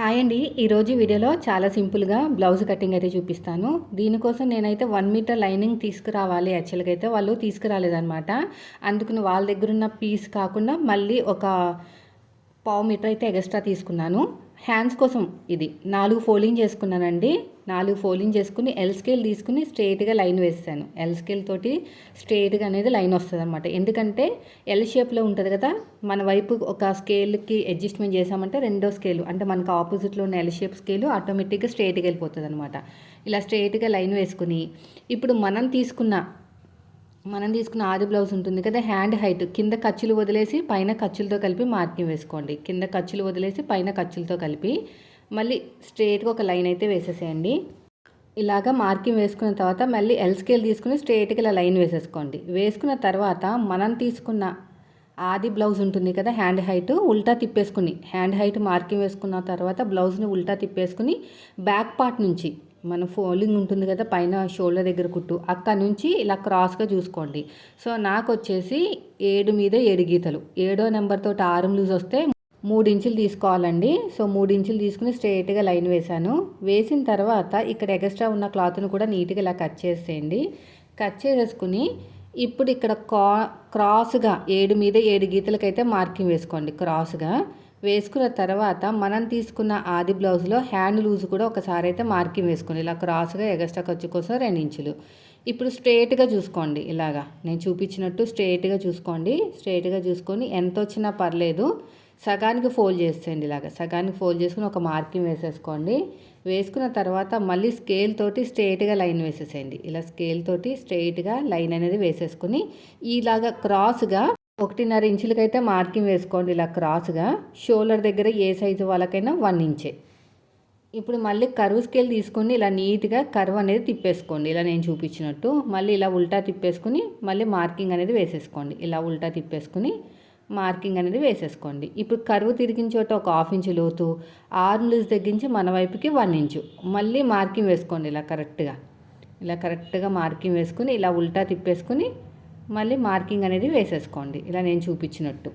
Hi అండి. ఈరోజు వీడియోలో చాలా సింపుల్గా బ్లౌజ్ కటింగ్ అయితే చూపిస్తాను. దీనికోసం నేనైతే వన్ మీటర్ లైనింగ్ తీసుకురావాలి. యాక్చువల్గా అయితే వాళ్ళు తీసుకురాలేదనమాట అందుకని వాళ్ళ దగ్గర ఉన్న పీస్ కాకుండా మళ్ళీ ఒక పావు మీటర్ అయితే ఎక్స్ట్రా తీసుకున్నాను. హ్యాండ్స్ కోసం ఇది. నాలుగు ఫోల్డింగ్ చేసుకున్నానండి. నాలుగు ఫోల్డింగ్ చేసుకుని ఎల్ స్కేల్ తీసుకుని స్ట్రేట్గా లైన్ వేసాను ఎల్ స్కేల్ తోటి స్ట్రేట్గా అనేది లైన్ వస్తుంది అనమాట ఎందుకంటే ఎల్ షేప్లో ఉంటుంది కదా మన వైపు ఒక స్కేల్కి అడ్జస్ట్మెంట్ చేసామంటే రెండో స్కేల్ అంటే మనకు ఆపోజిట్లో ఉన్న ఎల్ షేప్ స్కేల్ ఆటోమేటిక్గా స్ట్రేట్గా వెళ్ళిపోతుంది అనమాట ఇలా స్ట్రేట్గా లైన్ వేసుకుని ఇప్పుడు మనం తీసుకున్న మనం తీసుకున్న ఆది బ్లౌజ్ ఉంటుంది కదా హ్యాండ్ హైట్. కింద ఖర్చులు వదిలేసి పైన ఖర్చులతో కలిపి మార్కింగ్ వేసుకోండి. కింద ఖర్చులు వదిలేసి పైన ఖర్చులతో కలిపి మళ్ళీ స్ట్రేట్గా ఒక లైన్ అయితే వేసేసేయండి. ఇలాగ మార్కింగ్ వేసుకున్న తర్వాత మళ్ళీ ఎల్ స్కేల్ తీసుకుని స్ట్రేట్గా ఇలా లైన్ వేసేసుకోండి. వేసుకున్న తర్వాత మనం తీసుకున్న ఆది బ్లౌజ్ ఉంటుంది కదా హ్యాండ్ హైట్ ఉల్టా తిప్పేసుకుని హ్యాండ్ హైట్ మార్కింగ్ వేసుకున్న తర్వాత బ్లౌజ్ని ఉల్టా తిప్పేసుకుని బ్యాక్ పార్ట్ నుంచి మన ఫోల్డింగ్ ఉంటుంది కదా పైన షోల్డర్ దగ్గర కుట్టు. అక్కడ నుంచి ఇలా క్రాస్గా చూసుకోండి. సో నాకు వచ్చేసి ఏడు మీద ఏడు గీతలు. ఏడో నెంబర్తో ఆరం లూజ్ వస్తే మూడు ఇంచులు తీసుకోవాలండి. సో మూడు ఇంచులు తీసుకుని స్ట్రైట్గా లైన్ వేశాను. వేసిన తర్వాత ఇక్కడ ఎక్స్ట్రా ఉన్న క్లాత్ను కూడా నీట్గా ఇలా కట్ చేసేయండి. కట్ చేసేసుకుని ఇప్పుడు ఇక్కడ కా క్రాస్గా ఏడు మీద ఏడు గీతలకైతే మార్కింగ్ వేసుకోండి క్రాస్గా. వేసుకున్న తర్వాత మనం తీసుకున్న ఆది బ్లౌజ్లో హ్యాండ్ లూజ్ కూడా ఒకసారి అయితే మార్కింగ్ వేసుకోండి. ఇలా క్రాస్గా ఎగస్ట్రా ఖర్చు కోసం రెండు ఇంచులు. ఇప్పుడు స్ట్రేట్గా చూసుకోండి ఇలాగా. నేను చూపించినట్టు స్ట్రేట్గా చూసుకోండి. స్ట్రేట్గా చూసుకొని ఎంత వచ్చినా పర్లేదు సగానికి ఫోల్డ్ చేసేయండి ఇలాగ. సగానికి ఫోల్డ్ చేసుకుని ఒక మార్కింగ్ వేసేసుకోండి. వేసుకున్న తర్వాత మళ్ళీ స్కేల్ తోటి స్ట్రేట్గా లైన్ వేసేసేయండి. ఇలా స్కేల్ తోటి స్ట్రైట్గా లైన్ అనేది వేసేసుకుని ఇలాగ క్రాస్గా ఒకటిన్నర ఇంచులకైతే మార్కింగ్ వేసుకోండి ఇలా క్రాస్గా. షోల్డర్ దగ్గర ఏ సైజు వాళ్ళకైనా వన్ ఇంచే. ఇప్పుడు మళ్ళీ కర్వ్ స్కేల్ తీసుకొని ఇలా నీట్గా కర్వ్ అనేది తిప్పేసుకోండి. ఇలా నేను చూపించినట్టు. మళ్ళీ ఇలా ఉల్టా తిప్పేసుకుని మళ్ళీ మార్కింగ్ అనేది వేసేసుకోండి. ఇలా ఉల్టా తిప్పేసుకుని మార్కింగ్ అనేది వేసేసుకోండి. ఇప్పుడు కరువు తిరిగిన చోట ఒక హాఫ్ ఇంచు లోతు ఆర్మ్ లూజ్ తగ్గించి మన వైపుకి వన్ ఇంచు. మళ్ళీ మార్కింగ్ వేసుకోండి ఇలా కరెక్ట్గా. ఇలా కరెక్ట్గా మార్కింగ్ వేసుకుని ఇలా ఉల్టా తిప్పేసుకుని మళ్ళీ మార్కింగ్ అనేది వేసేసుకోండి. ఇలా నేను చూపించినట్టు.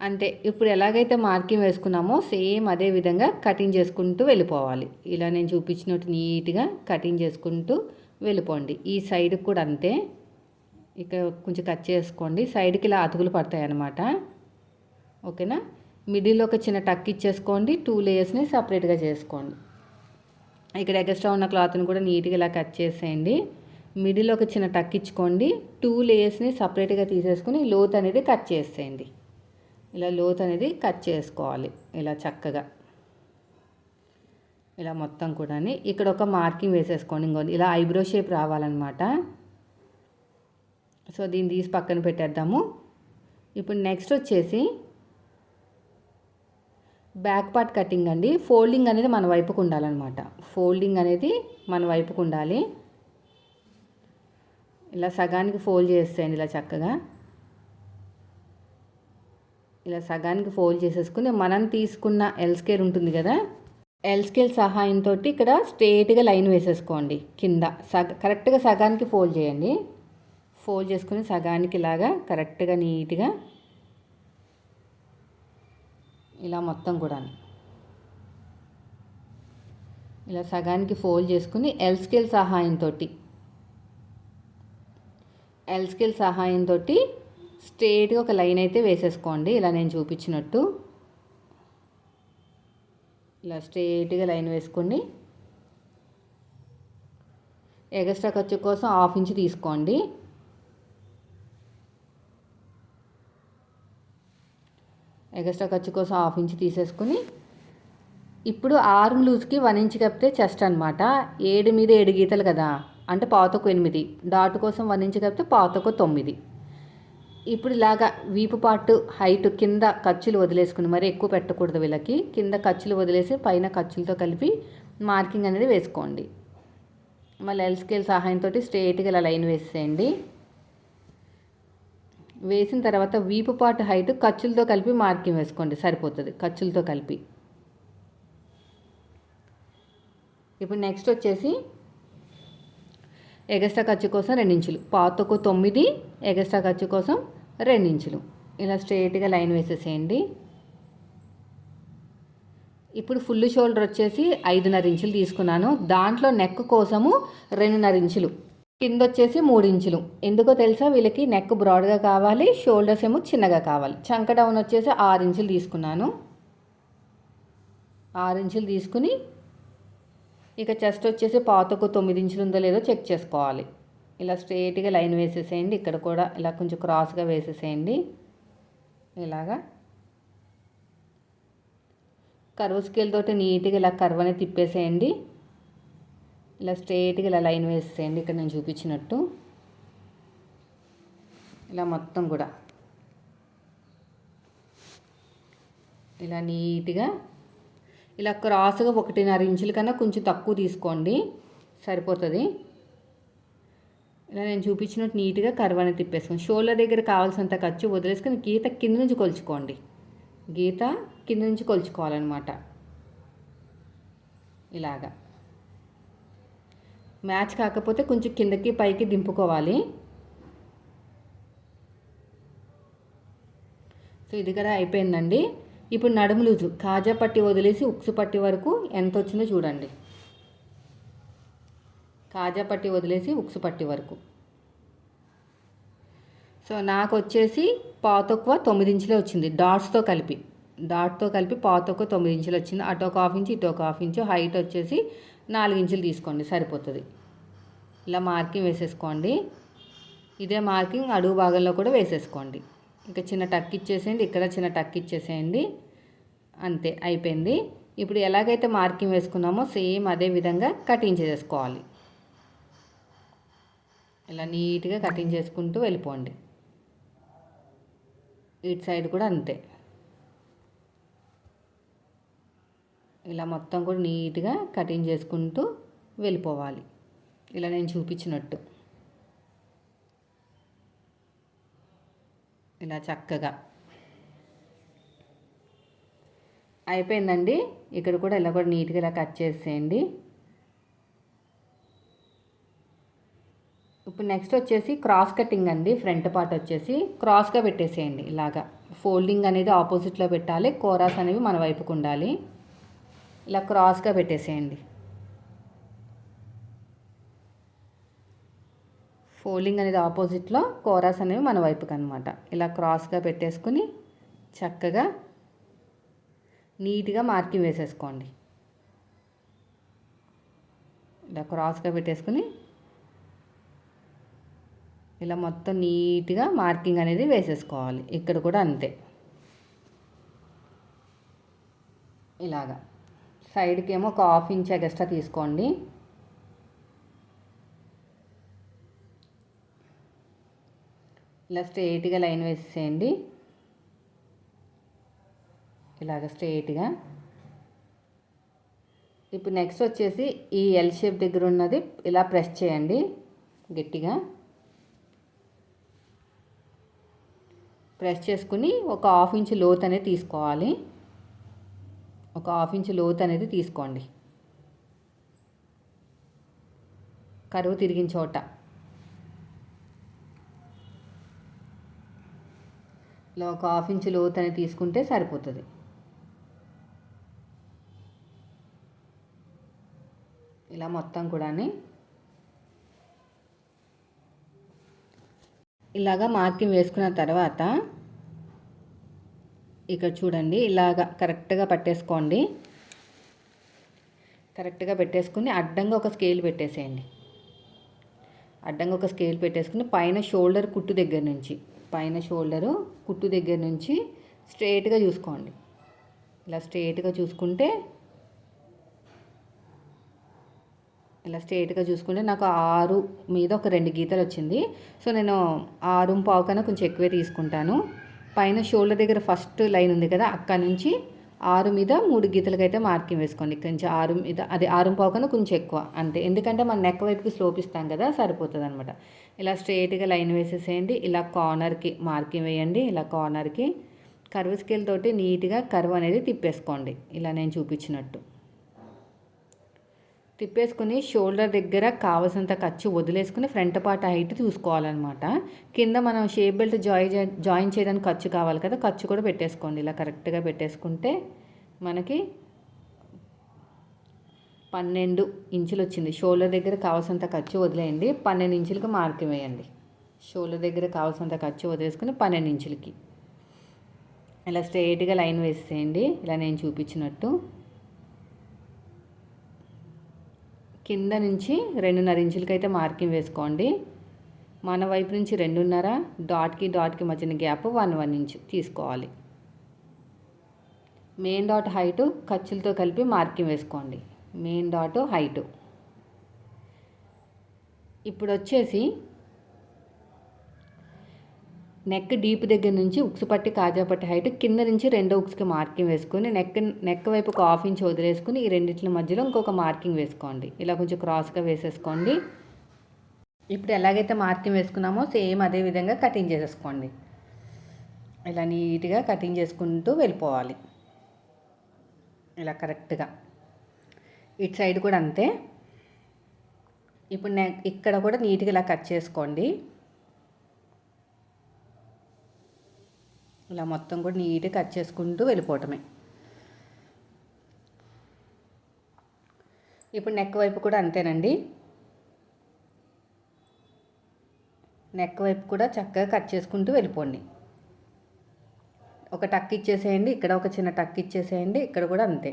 అంతే. ఇప్పుడు ఎలాగైతే మార్కింగ్ వేసుకున్నామో సేమ్ అదే విధంగా కటింగ్ చేసుకుంటూ వెళ్ళిపోవాలి. ఇలా నేను చూపించినట్టు నీట్గా కటింగ్ చేసుకుంటూ వెళ్ళిపోండి. ఈ సైడ్ కూడా అంతే. ఇక కొంచెం కట్ చేసుకోండి. సైడ్కి ఇలా అతుకులు పడతాయి అన్నమాట ఓకేనా? మిడిల్లో ఒక చిన్న టక్ ఇచ్చేసుకోండి. టూ లేయర్స్ని సపరేట్గా చేసుకోండి. ఇక్కడ ఎగస్ట్రా ఉన్న క్లాత్ని కూడా నీట్గా ఇలా కట్ చేసేయండి. మిడిల్ ఒక చిన్న టక్ ఇచ్చుకోండి. టూ లేయర్స్ని సపరేట్గా తీసేసుకుని లోత్ అనేది కట్ చేసేయండి. ఇలా లోత్ అనేది కట్ చేసుకోవాలి ఇలా చక్కగా. ఇలా మొత్తం కూడా ఇక్కడ ఒక మార్కింగ్ వేసేసుకోండి. ఇంకోండి ఇలా ఐబ్రో షేప్ రావాలన్నమాట. సో దీన్ని తీసి పక్కన పెట్టేద్దాము. ఇప్పుడు నెక్స్ట్ వచ్చేసి బ్యాక్ పార్ట్ కటింగ్ అండి. ఫోల్డింగ్ అనేది మన వైపుకు ఉండాలన్నమాట. ఫోల్డింగ్ అనేది మన వైపుకు ఉండాలి. ఇలా సగానికి ఫోల్డ్ చేసేయండి ఇలా చక్కగా. ఇలా సగానికి ఫోల్డ్ చేసేసుకుని మనం తీసుకున్న ఎల్ స్కేల్ ఉంటుంది కదా ఎల్ స్కేల్ సహాయంతో ఇక్కడ స్ట్రేట్గా లైన్ వేసేసుకోండి కింద. సగ కరెక్ట్గా సగానికి ఫోల్డ్ చేయండి. ఫోల్డ్ చేసుకుని సగానికి ఇలాగా కరెక్ట్గా నీట్గా ఇలా మొత్తం కూడా. ఇలా సగానికి ఫోల్డ్ చేసుకుని ఎల్ స్కేల్ సహాయంతో ఎల్ స్కేల్ సహాయంతో స్ట్రేట్గా ఒక లైన్ అయితే వేసేసుకోండి. ఇలా నేను చూపించినట్టు. ఇలా స్ట్రేట్గా లైన్ వేసుకోండి. ఎగస్ట్రా ఖర్చు కోసం హాఫ్ ఇంచ్ తీసుకోండి. ఎగస్ట్రా ఖర్చు కోసం హాఫ్ ఇంచ్ తీసేసుకుని ఇప్పుడు ఆర్మ్ లూజ్కి వన్ ఇంచ్ కప్పితే చెస్ట్ అనమాట ఏడు మీద ఏడు గీతలు కదా. అంటే పాతకు ఎనిమిది డాట్ కోసం వన్ ఇంచ్ కలిపితే పాతకు తొమ్మిది. ఇప్పుడు ఇలాగా వీపు పాటు హైట్ కింద ఖర్చులు వదిలేసుకుని మరి ఎక్కువ పెట్టకూడదు వీళ్ళకి. కింద ఖర్చులు వదిలేసి పైన ఖర్చులతో కలిపి మార్కింగ్ అనేది వేసుకోండి. మళ్ళీ ఎల్ స్కేల్ సహాయంతో స్ట్రేట్గా ఇలా లైన్ వేసేయండి. వేసిన తర్వాత వీపు పాటు హైట్ ఖర్చులతో కలిపి మార్కింగ్ వేసుకోండి. సరిపోతుంది ఖర్చులతో కలిపి. ఇప్పుడు నెక్స్ట్ వచ్చేసి ఎగస్ట్రా ఖర్చు కోసం రెండించులు. పాతకు తొమ్మిది ఎగస్ట్రా ఖర్చు కోసం రెండించులు. ఇలా స్ట్రైట్గా లైన్ వేసేసేయండి. ఇప్పుడు ఫుల్ షోల్డర్ వచ్చేసి ఐదున్నర ఇంచులు తీసుకున్నాను. దాంట్లో నెక్ కోసము రెండున్నర ఇంచులు. కింద వచ్చేసి మూడు ఇంచులు ఎందుకో తెలుసా? వీళ్ళకి నెక్ బ్రాడ్గా కావాలి షోల్డర్స్ ఏమో చిన్నగా కావాలి. చంక డౌన్ వచ్చేసి ఆరు ఇంచులు తీసుకున్నాను. ఆరు ఇంచులు తీసుకుని ఇక చెస్ట్ వచ్చేసి పాతకు తొమ్మిది ఇంచులు ఉందో లేదో చెక్ చేసుకోవాలి. ఇలా స్ట్రేట్గా లైన్ వేసేసేయండి. ఇక్కడ కూడా ఇలా కొంచెం క్రాస్గా వేసేసేయండి. ఇలాగా. కర్వ్ స్కేల్ తోటి నీట్గా ఇలా కర్వ్ అనేది తిప్పేసేయండి. ఇలా స్ట్రేట్గా ఇలా లైన్ వేసేయండి ఇక్కడ నేను చూపించినట్టు. ఇలా మొత్తం కూడా. ఇలా నీట్గా ఇలా క్రాస్గా ఒకటిన్నర ఇంచుల కన్నా కొంచెం తక్కువ తీసుకోండి. సరిపోతుంది. ఇలా నేను చూపించినట్టు నీట్గా కర్వ్ అనేది తిప్పేసుకోండి షోల్డర్ దగ్గర కావాల్సినంత ఖర్చు వదిలేసుకొని గీత కింద నుంచి కొలుచుకోండి. గీత కింద నుంచి కొలుచుకోవాలన్నమాట. ఇలాగా. మ్యాచ్ కాకపోతే కొంచెం కిందకి పైకి దింపుకోవాలి. సో ఇది కూడా అయిపోయిందండి. ఇప్పుడు నడుము లూజు కాజా పట్టి వదిలేసి ఉక్సు పట్టి వరకు ఎంత వచ్చిందో చూడండి. కాజా పట్టి వదిలేసి ఉక్సు పట్టి వరకు. సో నాకు వచ్చేసి పాతొక్కువ తొమ్మిది ఇంచులే వచ్చింది డాట్స్తో కలిపి. డాట్తో కలిపి పాతొక్కువ తొమ్మిది ఇంచులు వచ్చింది అటు ఒక హాఫ్ ఇంచు ఇటు ఒక హాఫ్ ఇంచు హైట్ వచ్చేసి నాలుగు ఇంచులు తీసుకోండి సరిపోతుంది. ఇలా మార్కింగ్ వేసేసుకోండి. ఇదే మార్కింగ్ అడుగు భాగంలో కూడా వేసేసుకోండి. ఇంకా చిన్న టక్ ఇచ్చేసేయండి ఇక్కడ చిన్న టక్ ఇచ్చేసేయండి. అంతే అయిపోయింది. ఇప్పుడు ఎలాగైతే మార్కింగ్ వేసుకున్నామో సేమ్ అదే విధంగా కటింగ్ చేసేసుకోవాలి. ఇలా నీట్గా కటింగ్ చేసుకుంటూ వెళ్ళిపోండి. ఇటు సైడ్ కూడా అంతే. ఇలా మొత్తం కూడా నీట్గా కటింగ్ చేసుకుంటూ వెళ్ళిపోవాలి. ఇలా నేను చూపించినట్టు. ఇలా చక్కగా. అయిపోయిందండి. ఇక్కడ కూడా ఇలా కూడా నీట్గా ఇలా కట్ చేసేయండి. ఇప్పుడు నెక్స్ట్ వచ్చేసి క్రాస్ కటింగ్ అండి. ఫ్రంట్ పార్ట్ వచ్చేసి క్రాస్గా పెట్టేసేయండి. ఇలాగా ఫోల్డింగ్ అనేది ఆపోజిట్లో పెట్టాలి. కోరాస్ అనేవి మన వైపుకు ఉండాలి. ఇలా క్రాస్గా పెట్టేసేయండి. ఫోల్డింగ్ అనేది ఆపోజిట్లో కోరాస్ అనేవి మన వైపుకి అనమాట ఇలా క్రాస్గా పెట్టేసుకుని చక్కగా నీట్గా మార్కింగ్ వేసేసుకోండి. ఇలా క్రాస్గా పెట్టేసుకుని ఇలా మొత్తం నీట్గా మార్కింగ్ అనేది వేసేసుకోవాలి. ఇక్కడ కూడా అంతే. ఇలాగా. సైడ్కి ఏమో ఒక హాఫ్ ఇంచ్ ఎక్స్ట్రా తీసుకోండి. ఇలా స్ట్రైట్గా లైన్ వేసేయండి. ఇలాగ స్ట్రైట్గా ఇప్పుడు నెక్స్ట్ వచ్చేసి ఈ ఎల్ షేప్ దగ్గర ఉన్నది ఇలా ప్రెస్ చేయండి గట్టిగా. ప్రెస్ చేసుకుని ఒక హాఫ్ ఇంచ్ లోత్ అనేది తీసుకోవాలి. ఒక హాఫ్ ఇంచ్ లోత్ అనేది తీసుకోండి. కరువు తిరిగిన చోట. ఇలా ఒక హాఫ్ ఇంచు లోతని తీసుకుంటే సరిపోతుంది. ఇలా మొత్తం కూడా ఇలాగా మార్కింగ్ వేసుకున్న తర్వాత ఇక్కడ చూడండి ఇలాగా కరెక్ట్గా పట్టేసుకోండి. కరెక్ట్గా పెట్టేసుకుని అడ్డంగా ఒక స్కేల్ పెట్టేసేయండి. అడ్డంగా ఒక స్కేల్ పెట్టేసుకుని పైన షోల్డర్ కుట్టు దగ్గర నుంచి. పైన షోల్డరు కుట్టు దగ్గర నుంచి స్ట్రైట్గా చూసుకోండి. ఇలా స్ట్రైట్గా చూసుకుంటే ఇలా స్ట్రైట్గా చూసుకుంటే నాకు ఆరు మీద ఒక రెండు గీతలు వచ్చింది. సో నేను ఆరు పావు కన్నా కొంచెం ఎక్కువే తీసుకుంటాను. పైన షోల్డర్ దగ్గర ఫస్ట్ లైన్ ఉంది కదా అక్కడ నుంచి ఆరు మీద మూడు గీతలకైతే అయితే మార్కింగ్ వేసుకోండి. ఇక్కడ నుంచి ఆరు మీద అది ఆరు పావు కన్నా కొంచెం ఎక్కువ అంతే. ఎందుకంటే మన నెక్ వైపుకి స్లోప్ ఇస్తాం కదా సరిపోతుంది అనమాట ఇలా స్ట్రేట్గా లైన్ వేసేసేయండి. ఇలా కార్నర్కి మార్కింగ్ వేయండి. ఇలా కార్నర్కి కర్వ్ స్కేల్ తోటి నీట్గా కర్వ్ అనేది తిప్పేసుకోండి. ఇలా నేను చూపించినట్టు. తిప్పేసుకుని షోల్డర్ దగ్గర కావాల్సినంత ఖర్చు వదిలేసుకుని ఫ్రంట్ పార్ట్ హైట్ చూసుకోవాలన్నమాట. కింద మనం షేప్ బెల్ట్ జాయి జాయిన్ చేయడానికి ఖర్చు కావాలి కదా ఖర్చు కూడా పెట్టేసుకోండి. ఇలా కరెక్ట్గా పెట్టేసుకుంటే మనకి పన్నెండు ఇంచులు వచ్చింది షోల్డర్ దగ్గర కావాల్సినంత ఖర్చు వదిలేయండి. పన్నెండు ఇంచులకి మార్కింగ్ వేయండి. షోల్డర్ దగ్గర కావాల్సినంత ఖర్చు వదిలేసుకుని పన్నెండు ఇంచులకి. ఇలా స్ట్రైట్గా లైన్ వేసేయండి. ఇలా నేను చూపించినట్టు. కింద నుంచి రెండున్నర ఇంచులకి అయితే మార్కింగ్ వేసుకోండి. మన వైపు నుంచి రెండున్నర డాట్కి డాట్కి మధ్యన గ్యాప్ వన్ వన్ ఇంచు తీసుకోవాలి. మెయిన్ డాట్ హైటు ఖర్చులతో కలిపి మార్కింగ్ వేసుకోండి. మెయిన్ డాట్ హైటు ఇప్పుడు వచ్చేసి నెక్ డీప్ దగ్గర నుంచి ఉక్స్ పట్టి కాజా పట్టి హైట్ కింద నుంచి రెండో ఉక్స్కి మార్కింగ్ వేసుకొని నెక్ నెక్ వైపు ఒక హాఫ్ ఇంచ్ వదిలేసుకుని ఈ రెండింటి మధ్యలో ఇంకొక మార్కింగ్ వేసుకోండి. ఇలా కొంచెం క్రాస్గా వేసేసుకోండి. ఇప్పుడు ఎలాగైతే మార్కింగ్ వేసుకున్నామో సేమ్ అదే విధంగా కటింగ్ చేసేసుకోండి. ఇలా నీట్గా కటింగ్ చేసుకుంటూ వెళ్ళిపోవాలి. ఇలా కరెక్ట్గా ఇటు సైడ్ కూడా అంతే. ఇప్పుడు నెక్ ఇక్కడ కూడా నీట్గా ఇలా కట్ చేసుకోండి. ఇలా మొత్తం కూడా నీట్గా కట్ చేసుకుంటూ వెళ్ళిపోవటమే. ఇప్పుడు నెక్ వైపు కూడా అంతేనండి. నెక్ వైపు కూడా చక్కగా కట్ చేసుకుంటూ వెళ్ళిపోండి. ఒక టక్ ఇచ్చేసేయండి ఇక్కడ ఒక చిన్న టక్ ఇచ్చేసేయండి ఇక్కడ కూడా అంతే.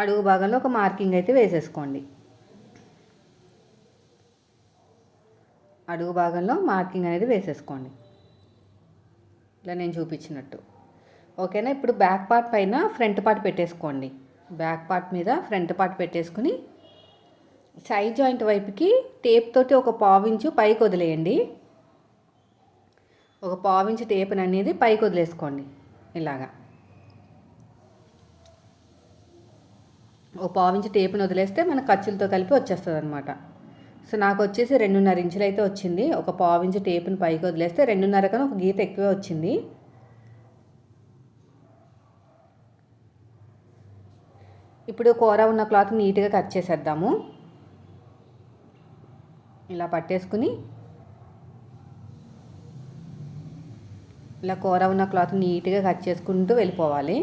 అడుగు భాగంలో ఒక మార్కింగ్ అయితే వేసేసుకోండి. అడుగు భాగంలో మార్కింగ్ అనేది వేసేసుకోండి. ఇలా నేను చూపించినట్టు. ఓకేనా? ఇప్పుడు బ్యాక్ పార్ట్ పైన ఫ్రంట్ పార్ట్ పెట్టేసుకోండి. బ్యాక్ పార్ట్ మీద ఫ్రంట్ పార్ట్ పెట్టేసుకుని సైడ్ జాయింట్ వైపుకి టేప్ తోటి ఒక పావించు పైకి వదిలేయండి. ఒక పావించు టేప్ని అనేది పైకి వదిలేసుకోండి. ఇలాగా. ఒక పావించి టేపును వదిలేస్తే మన ఖర్చులతో కలిపి వచ్చేస్తుంది అనమాట సో నాకు వచ్చేసి రెండున్నర ఇంచులు అయితే వచ్చింది. ఒక పావు ఇంచు టేపుని పైకి వదిలేస్తే రెండున్నర కన్నా ఒక గీత ఎక్కువే వచ్చింది. ఇప్పుడు కూర ఉన్న క్లాత్ నీట్గా కట్ చేసేద్దాము. ఇలా పట్టేసుకుని ఇలా కూర ఉన్న క్లాత్ నీట్గా కట్ చేసుకుంటూ వెళ్ళిపోవాలి.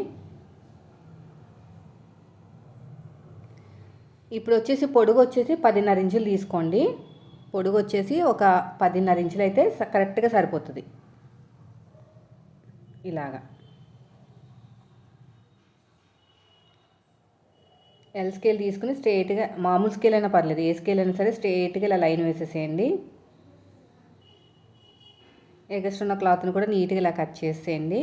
ఇప్పుడు వచ్చేసి పొడుగు వచ్చేసి పదిన్నర ఇంచులు తీసుకోండి. పొడుగు వచ్చేసి ఒక పదిన్నర ఇంచులు అయితే కరెక్ట్గా సరిపోతుంది. ఇలాగా. ఎల్ స్కేల్ తీసుకుని స్ట్రేట్గా మామూలు స్కేల్ అయినా పర్లేదు. ఏ స్కేల్ అయినా సరే స్ట్రేట్గా ఇలా లైన్ వేసేసేయండి. ఎగస్ట్ ఉన్న క్లాత్ని కూడా నీట్గా ఇలా కట్ చేసేయండి.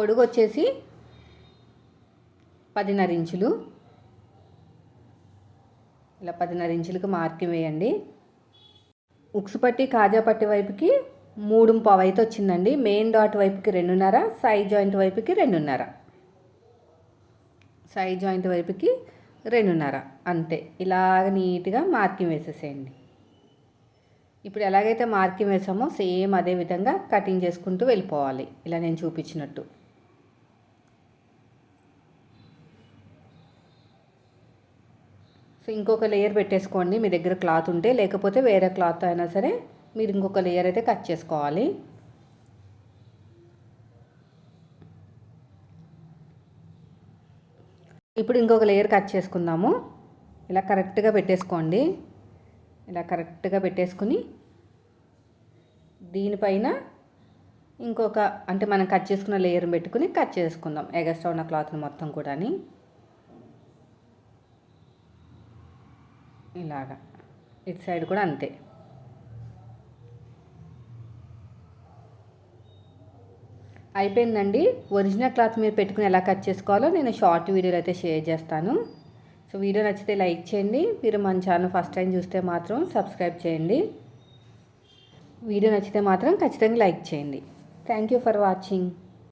పొడుగు వచ్చేసి పదిన్నర ఇంచులు. ఇలా పదిన్నర ఇంచులకు మార్కింగ్ వేయండి. ఉక్స్ పట్టి కాజా పట్టి వైపుకి మూడు పావు అయితే వచ్చిందండి. మెయిన్ డాట్ వైపుకి రెండున్నర సైడ్ జాయింట్ వైపుకి రెండున్నర. సైడ్ జాయింట్ వైపుకి రెండున్నర. అంతే. ఇలాగ నీట్గా మార్కింగ్ వేసేసేయండి. ఇప్పుడు ఎలాగైతే మార్కింగ్ వేసామో సేమ్ అదే విధంగా కటింగ్ చేసుకుంటూ వెళ్ళిపోవాలి. ఇలా నేను చూపించినట్టు. సో ఇంకొక లేయర్ పెట్టేసుకోండి. మీ దగ్గర క్లాత్ ఉంటే లేకపోతే వేరే క్లాత్ అయినా సరే మీరు ఇంకొక లేయర్ అయితే కట్ చేసుకోవాలి. ఇప్పుడు ఇంకొక లేయర్ కట్ చేసుకుందాము. ఇలా కరెక్ట్గా పెట్టేసుకోండి. ఇలా కరెక్ట్గా పెట్టేసుకుని దీనిపైన ఇంకొక అంటే మనం కట్ చేసుకున్న లేయర్ పెట్టుకుని కట్ చేసుకుందాం. ఎగస్ట్రా ఉన్న క్లాత్ని మొత్తం కూడా ఇలాగా. ఇటు సైడ్ కూడా అంతే. అయిపోయిందండి. ఒరిజినల్ క్లాత్ మీరు పెట్టుకుని ఎలా కట్ చేసుకోవాలో నేను షార్ట్ వీడియోలు అయితే షేర్ చేస్తాను. సో వీడియో నచ్చితే లైక్ చేయండి. మీరు మన ఛానల్ ఫస్ట్ టైం చూస్తే మాత్రం సబ్స్క్రైబ్ చేయండి. వీడియో నచ్చితే మాత్రం ఖచ్చితంగా లైక్ చేయండి. Thank you for watching.